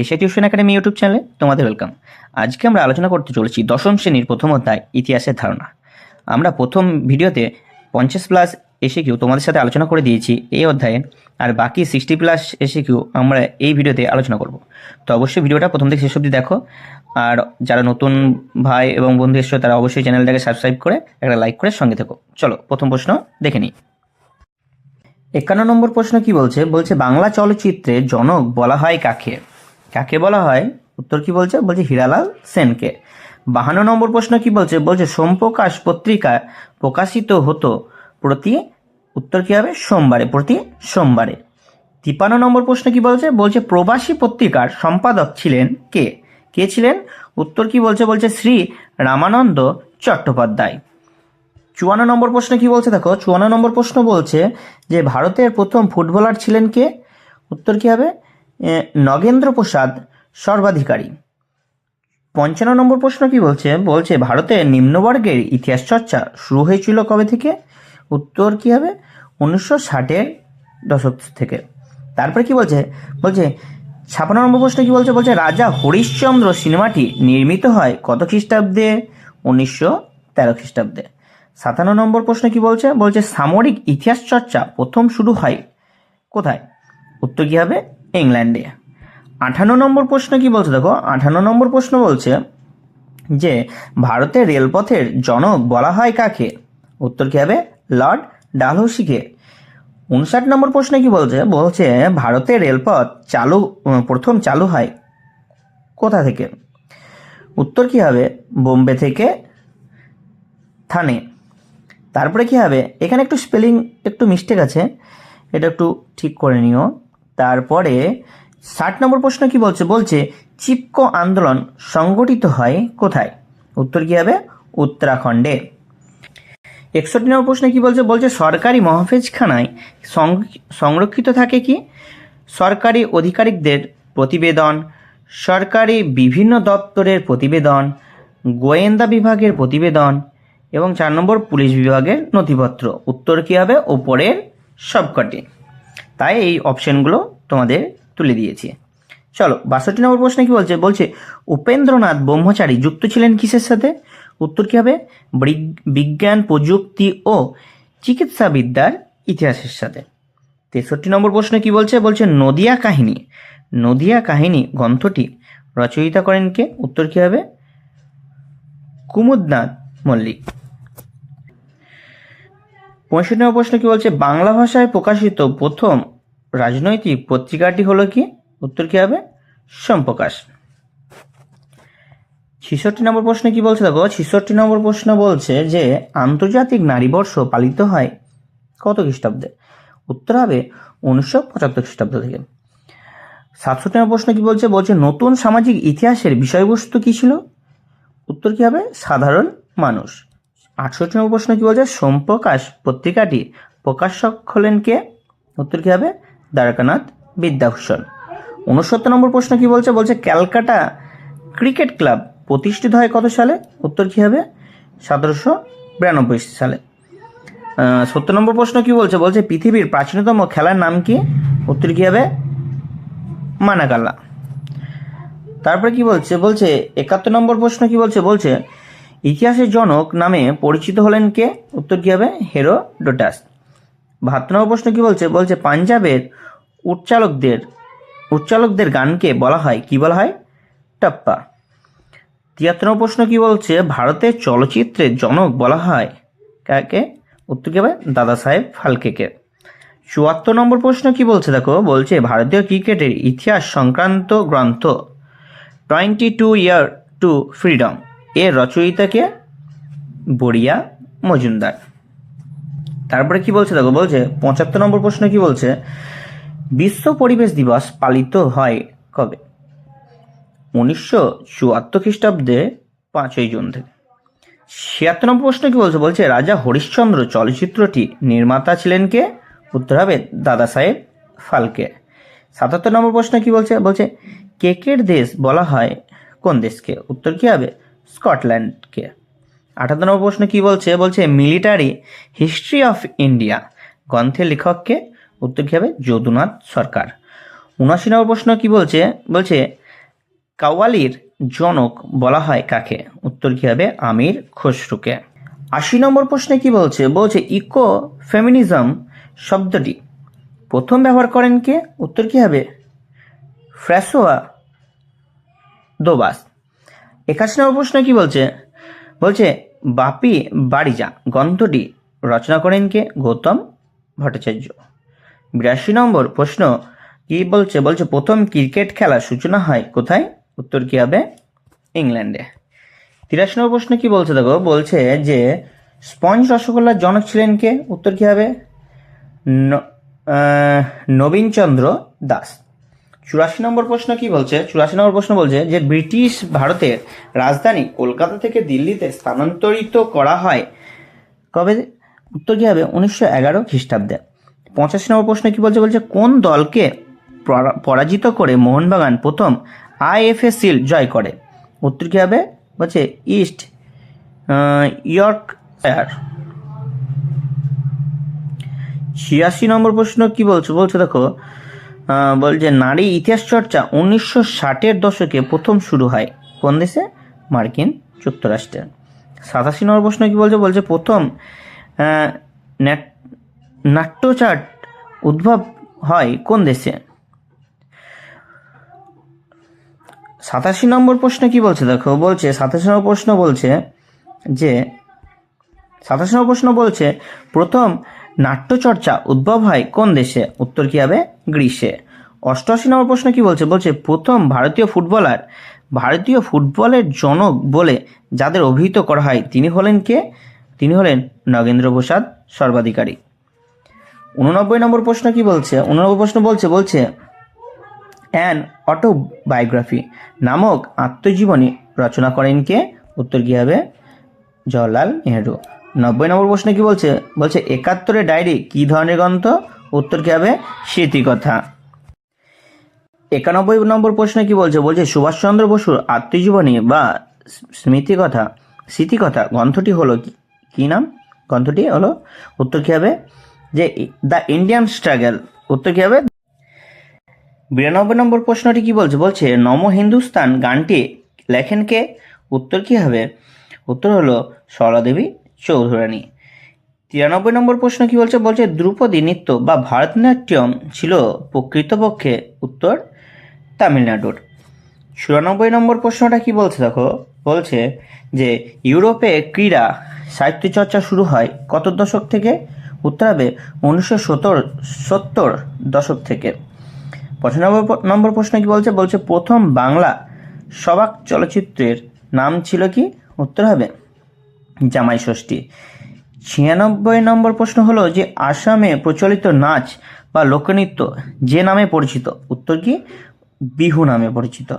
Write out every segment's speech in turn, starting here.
Asia tuition academy YouTube চ্যানেলে তোমাদের welcome. আজকে আমরা আলোচনা করতে চলেছি দশম শ্রেণির প্রথম অধ্যায়, ইতিহাসের ধারণা। আমরা প্রথম ভিডিওতে পঞ্চাশ প্লাস এসে কিউ তোমাদের সাথে আলোচনা করে দিয়েছি এই অধ্যায়ে, আর বাকি সিক্সটি প্লাস এসে কিউ আমরা এই ভিডিওতে আলোচনা করব। তো অবশ্যই ভিডিওটা প্রথম থেকে শেষ অবধি দেখো, আর যারা নতুন ভাই এবং বন্ধু এসছো, তারা অবশ্যই চ্যানেলটাকে সাবস্ক্রাইব করে একটা লাইক করে সঙ্গে থেকো। চলো, প্রথম প্রশ্ন দেখে নিই। একান্ন নম্বর প্রশ্ন কি বলছে? বলছে, বাংলা চলচ্চিত্রে জনক বলা হয় কাকে? কাকে বলা হয়? উত্তর কি বলছে? বলছে হীরালাল সেনকে। বাহান্ন নম্বর প্রশ্ন কি বলছে? বলছে, সোমপ্রকাশ পত্রিকা প্রকাশিত হতো প্রতি, উত্তর কি হবে? সোমবারে, প্রতি সোমবারে। তিপ্পান্ন নম্বর প্রশ্ন কি বলছে? বলছে, প্রবাসী পত্রিকার সম্পাদক ছিলেন কে? কে ছিলেন? উত্তর কি বলছে? বলছে, শ্রী রামানন্দ চট্টোপাধ্যায়। চুয়ান্ন নম্বর প্রশ্ন কি বলছে? দেখো, চুয়ান্ন নম্বর প্রশ্ন বলছে যে, ভারতের প্রথম ফুটবলার ছিলেন কে? উত্তর কি হবে? নগেন্দ্র প্রসাদ সর্বাধিকারী। পঞ্চান্ন নম্বর প্রশ্ন কি বলছে? বলছে ভারতের নিম্নবর্গের ইতিহাস চর্চা শুরু হয়েছিল কবে থেকে? উত্তর কি হবে? উনিশশো ষাটের দশক থেকে। তারপরে কি বলছে? বলছে, ছাপান্ন নম্বর প্রশ্ন কি বলছে? বলছে, রাজা হরিশ্চন্দ্র সিনেমাটি নির্মিত হয় কত খ্রিস্টাব্দে? উনিশশো তেরো খ্রিস্টাব্দে। সাতান্ন নম্বর প্রশ্ন কি বলছে? বলছে, সামরিক ইতিহাস চর্চা প্রথম শুরু হয় কোথায়? উত্তর কি হবে? ইংল্যান্ডে। আঠান্ন নম্বর প্রশ্ন কি বলছে? দেখো, আঠান্ন নম্বর প্রশ্ন বলছে যে, ভারতের রেলপথের জনক বলা হয় কাকে? উত্তর কি হবে? লর্ড ডালহৌসিকে। উনষাট নম্বর প্রশ্ন কি বলছে? বলছে, ভারতের রেলপথ চালু, প্রথম চালু হয় কোথা থেকে? উত্তর কি হবে? বোম্বে থেকে থানে। তারপরে কি হবে? এখানে একটু স্পেলিং একটু মিস্টেক আছে। এটা একটু ঠিক করে নিও। তারপরে ষাট নম্বর প্রশ্ন কি বলছে? বলছে চিপকো আন্দোলন সংগঠিত হয় কোথায়? উত্তর কি হবে? উত্তরাখণ্ডে। একষট্টি নম্বর প্রশ্নে কি বলছে? বলছে, সরকারি মহাফেজখানায় সংরক্ষিত থাকে কি? সরকারি আধিকারিকদের প্রতিবেদন, সরকারি বিভিন্ন দপ্তরের প্রতিবেদন, গোয়েন্দা বিভাগের প্রতিবেদন এবং চার নম্বর পুলিশ বিভাগের নথিপত্র। উত্তর কী হবে? ওপরের সবকটি। তাই এই অপশনগুলো তোমাদের তুলে দিয়েছি। চলো, বাষট্টি নম্বর প্রশ্নে কি বলছে? বলছে, উপেন্দ্রনাথ ব্রহ্মচারী যুক্ত ছিলেন কিসের সাথে? উত্তর কি হবে? বিজ্ঞান, প্রযুক্তি ও চিকিৎসাবিদ্যার ইতিহাসের সাথে। তেষট্টি নম্বর প্রশ্ন কি বলছে? বলছে, নদিয়া কাহিনী। নদিয়া কাহিনী গ্রন্থটি রচয়িতা করেন কে? উত্তর কি হবে? কুমুদনাথ মল্লিক। পঁয়ষট্টি নম্বর প্রশ্ন কি বলছে? বাংলা ভাষায় প্রকাশিত প্রথম রাজনৈতিক পত্রিকাটি হলো কি? উত্তর কি হবে? সোমপ্রকাশ। ছিষট্টি নম্বর প্রশ্ন কি বলছে দেখো? ছিষট্টি নম্বর প্রশ্ন বলছে যে, আন্তর্জাতিক নারী বর্ষ পালিত হয় কত খ্রিস্টাব্দে? উত্তর হবে উনিশশো পঁচাত্তর খ্রিস্টাব্দ থেকে। সাতষট্টি নম্বর প্রশ্ন কি বলছে? বলছে, নতুন সামাজিক ইতিহাসের বিষয়বস্তু কি ছিল? উত্তর কি হবে? সাধারণ মানুষ। আটষট্টি নম্বর প্রশ্ন কি বলছে? সোমপ্রকাশ পত্রিকাটি প্রকাশক হলেন কে? উত্তর কি হবে? দ্বারকানাথ বিদ্যাভূষণ। উনসত্তর নম্বর প্রশ্ন কি বলছে? বলছে, ক্যালকাটা ক্রিকেট ক্লাব প্রতিষ্ঠিত হয় কত সালে? উত্তর কি হবে? সতেরোশো বিরানব্বই সালে। সত্তর নম্বর প্রশ্ন কি বলছে? বলছে, পৃথিবীর প্রাচীনতম খেলার নাম কি? উত্তর কি হবে? মানাকালা। তারপরে কি বলছে? বলছে, একাত্তর নম্বর প্রশ্ন কি বলছে? বলছে, ইতিহাসের জনক নামে পরিচিত হলেন কে? উত্তর কি হবে? হেরো হেরোডোটাস। বাহাত্তর নম্বর প্রশ্ন কি বলছে? বলছে, পাঞ্জাবের উচ্চালকদের উচ্চালকদের গানকে বলা হয়, কি বলা হয়? টাপ্পা। তিয়াত্তর নম্বর প্রশ্ন কি বলছে? ভারতের চলচ্চিত্রের জনক বলা হয় কাকে? উত্তর কি দাদা সাহেব ফালকেকে। চুয়াত্তর নম্বর প্রশ্ন কি বলছে? দেখো, বলছে, ভারতীয় ক্রিকেটের ইতিহাস সংক্রান্ত গ্রন্থ, টোয়েন্টি টু ইয়ার টু ফ্রিডম। এর রচয়িতাকে বড়িয়া মজুমদার। তারপরে কি বলছে দেখো? বলছে, পঁচাত্তর নম্বর প্রশ্ন কি বলছে? বিশ্ব পরিবেশ দিবস পালিত হয় কবে? উনিশশো চুয়াত্তর খ্রিস্টাব্দে পাঁচই জুন থেকে। ছিয়াত্তর নম্বর প্রশ্ন কি বলছে? বলছে, রাজা হরিশ্চন্দ্র চলচ্চিত্রটি নির্মাতা ছিলেন কে? উত্তর হবে দাদা সাহেব ফালকে। সাতাত্তর নম্বর প্রশ্ন কি বলছে? বলছে, কেকের দেশ বলা হয় কোন দেশকে? উত্তর কি হবে? স্কটল্যান্ডকে। আঠাত্তর নম্বর প্রশ্ন কি বলছে? বলছে, মিলিটারি হিস্ট্রি অফ ইন্ডিয়া। গ্রন্থের লেখককে উত্তর কী হবে? যদুনাথ সরকার। উনআশি নম্বর প্রশ্ন কি বলছে? বলছে, কাওয়ালির জনক বলা হয় কাকে? উত্তর কী হবে? আমির খসরুকে। আশি নম্বর প্রশ্নে কি বলছে? বলছে, ইকো ফেমিনিজম শব্দটি প্রথম ব্যবহার করেন কে? উত্তর কী হবে? ফ্র্যাসোয়া দোবাস। একাশি নম্বর প্রশ্ন কি বলছে? বলছে বাপি বাড়িজা গ্রন্থটি রচনা করেন কে? গৌতম ভট্টাচার্য। বিরাশি নম্বর প্রশ্ন, কি বলছে? বলছে, প্রথম ক্রিকেট খেলার সূচনা হয় কোথায়? উত্তর কি হবে? ইংল্যান্ডে। তিরাশি নম্বর প্রশ্ন কি বলছে? দেখো, বলছে যে, স্পঞ্জ রসগোল্লার জনক ছিলেন কে? উত্তর কি হবে? নবীনচন্দ্র দাস। চুরাশি নম্বর প্রশ্ন কি বলছে? চুরাশি নম্বর প্রশ্ন বলছে যে ব্রিটিশ ভারতের রাজধানী কলকাতা থেকে দিল্লিতে স্থানান্তরিত করা হয় কবে? উত্তর কি হবে? উনিশশো এগারো খ্রিস্টাব্দে। পঁচাশি নম্বর প্রশ্ন কি বলছে? বলছে, কোন দলকে পরা- পরাজিত করে মোহনবাগান প্রথম আইএফএ সিল জয় করে? উত্তর কি হবে? বলছে, ইস্ট ইয়র্কশায়ার। ছিয়াশি নম্বর প্রশ্ন কি বলছে? বলছে, দেখো বলছে নারী ইতিহাস চর্চা উনিশশো ষাটের দশকে প্রথম শুরু হয় কোন দেশে? মার্কিন যুক্তরাষ্ট্রে। সাতাশি নম্বর প্রশ্ন কি বলছে? বলছে প্রথম নাট্যচাট উদ্ভব হয় কোন দেশে? সাতাশি নম্বর প্রশ্ন কি বলছে? দেখো, বলছে, সাতাশি নম্বর প্রশ্ন বলছে যে, সাতাশ নম্বর প্রশ্ন বলছে, প্রথম নাট্যচর্চা উদ্ভব হয় কোন দেশে? উত্তর কি হবে? গ্রীসে অষ্টআশি নম্বর প্রশ্ন কি বলছে? বলছে, প্রথম ভারতীয় ফুটবলার, ভারতীয় ফুটবলের জনক বলে যাদের অভিহিত করা হয়, তিনি হলেন কে? তিনি হলেন নগেন্দ্র প্রসাদ সর্বাধিকারী। উননব্বই নম্বর প্রশ্ন কি বলছে? উননব্বই প্রশ্ন বলছে বলছে, অ্যান অটোবায়োগ্রাফি নামক আত্মজীবনী রচনা করেন কে? উত্তর কি হবে? জওয়াহরলাল নেহরু। নব্বই নম্বর প্রশ্ন কি বলছে? বলছে, একাত্তরের ডায়েরি কি ধরনের গ্রন্থ? উত্তর কি হবে? স্মৃতিকথা। একানব্বই নম্বর প্রশ্ন কি বলছে? বলছে, সুভাষচন্দ্র বসুর আত্মজীবনী বা স্মৃতিকথা স্মৃতিকথা গ্রন্থটি হলো কি- নাম? গ্রন্থটি হলো, উত্তর কি হবে? যে, দ্য ইন্ডিয়ান স্ট্রাগল, উত্তর কি হবে? বিরানব্বই নম্বর প্রশ্নটি কি বলছে? বলছে, নম হিন্দুস্তান গানটি লেখেন কে? উত্তর কি হবে? উত্তর হলো সরলাদেবী চৌধুরানী। তিরানব্বই নম্বর প্রশ্ন কি বলছে? বলছে, দ্রুপদী নৃত্য বা ভারতনাট্যম ছিল প্রকৃতপক্ষে উত্তর তামিলনাড়ুর। চুরানব্বই নম্বর প্রশ্নটা কি বলছে দেখো? বলছে যে, ইউরোপে ক্রীড়া সাহিত্য চর্চা শুরু হয় কত দশক থেকে? উত্তর হবে, উনিশশো সত্তর সত্তর দশক থেকে। পঁচানব্বই নম্বর প্রশ্ন কি বলছে? বলছে, প্রথম বাংলা সবাক চলচ্চিত্রের নাম ছিল কি? উত্তর হবে জামাই ষষ্ঠী। ছিয়ানব্বই নম্বর প্রশ্ন হলো যে, আসামে প্রচলিত নাচ বা লোকনৃত্য যে নামে পরিচিত? উত্তর কি? বিহু নামে পরিচিত।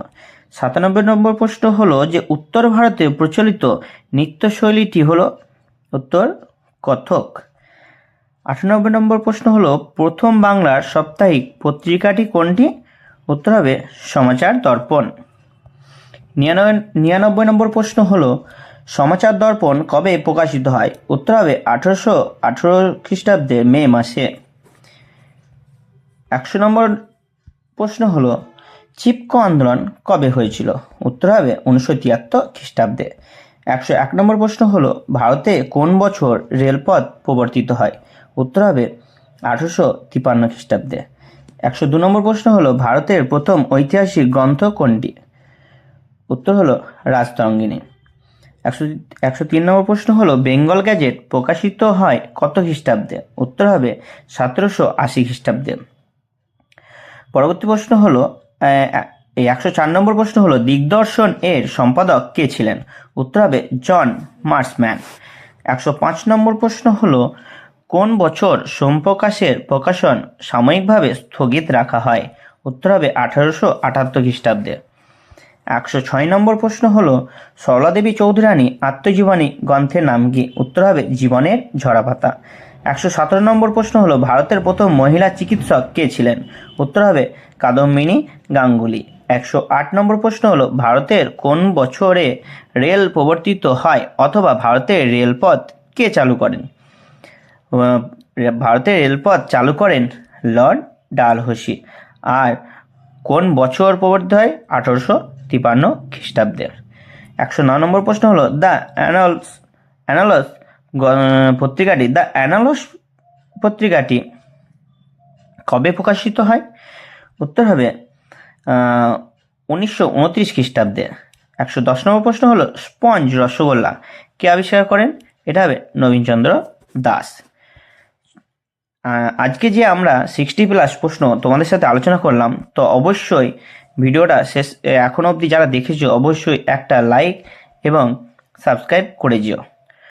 সাতানব্বই নম্বর প্রশ্ন হলো যে, উত্তর ভারতে প্রচলিত নৃত্যশৈলীটি হলো উত্তর কথক। আটানব্বই নম্বর প্রশ্ন হলো, প্রথম বাংলার সাপ্তাহিক পত্রিকাটি কোনটি? উত্তর হবে, সমাচার দর্পণ। নিরানব্বই নম্বর প্রশ্ন হলো সমাচার দর্পণ কবে প্রকাশিত হয়? উত্তর হবে আঠারোশো আঠেরো খ্রিস্টাব্দে মে মাসে। একশো নম্বর প্রশ্ন হলো চিপকো আন্দোলন কবে হয়েছিল? উত্তর হবে উনিশশো তিয়াত্তর খ্রিস্টাব্দে। একশো এক নম্বর প্রশ্ন হলো, ভারতে কোন বছর রেলপথ প্রবর্তিত হয়? উত্তর হবে আঠারোশো তিপান্ন খ্রিস্টাব্দে। একশো দু নম্বর প্রশ্ন হলো, ভারতের প্রথম ঐতিহাসিক গ্রন্থ কোনটি? উত্তর হলো রাজতরঙ্গিনী। একশো একশো তিন নম্বর প্রশ্ন হলো, বেঙ্গল গ্যাজেট প্রকাশিত হয় কত খ্রিস্টাব্দে? উত্তর হবে সতেরোশো আশি খ্রিস্টাব্দে। পরবর্তী প্রশ্ন হলো এই একশো চার নম্বর প্রশ্ন হলো, দিগদর্শন এর সম্পাদক কে ছিলেন? উত্তর হবে জন মার্সম্যান। একশো পাঁচ নম্বর প্রশ্ন হলো, কোন বছর সোমপ্রকাশের প্রকাশন সাময়িকভাবে স্থগিত রাখা হয়? উত্তর হবে আঠারোশো আটাত্তর খ্রিস্টাব্দে। একশো ছয় নম্বর প্রশ্ন হলো, সরলাদেবী চৌধুরানী আত্মজীবনী গ্রন্থের নাম কি? উত্তর হবে, জীবনের ঝরাপাতা একশো সতেরো নম্বর প্রশ্ন হলো, ভারতের প্রথম মহিলা চিকিৎসক কে ছিলেন? উত্তর হবে, কাদম্বিনী গাঙ্গুলি। একশো আট নম্বর প্রশ্ন হলো, ভারতের কোন বছরে রেল প্রবর্তিত হয় অথবা ভারতের রেলপথ কে চালু করেন? ভারতের রেলপথ চালু করেন লর্ড ডালহৌসি। আর কোন বছর প্রবর্তিত হয়? আঠারোশো তিপান্ন খ্রিস্টাব্দের। একশো নয় নম্বর প্রশ্ন হলো, দ্য অ্যানালস অ্যানালস পত্রিকাটি, দ্য অ্যানালস পত্রিকাটি কবে প্রকাশিত হয়? উত্তর হবে উনিশশো উনত্রিশ খ্রিস্টাব্দে। একশো দশ নম্বর প্রশ্ন হলো, স্পঞ্জ রসগোল্লা কে আবিষ্কার করেন? এটা হবে নবীনচন্দ্র দাস। আজকে যে আমরা সিক্সটি প্লাস প্রশ্ন তোমাদের সাথে আলোচনা করলাম, তো অবশ্যই ভিডিওটা শেষ এখনও অবধি যারা দেখেছ অবশ্যই একটা লাইক এবং সাবস্ক্রাইব করে যেও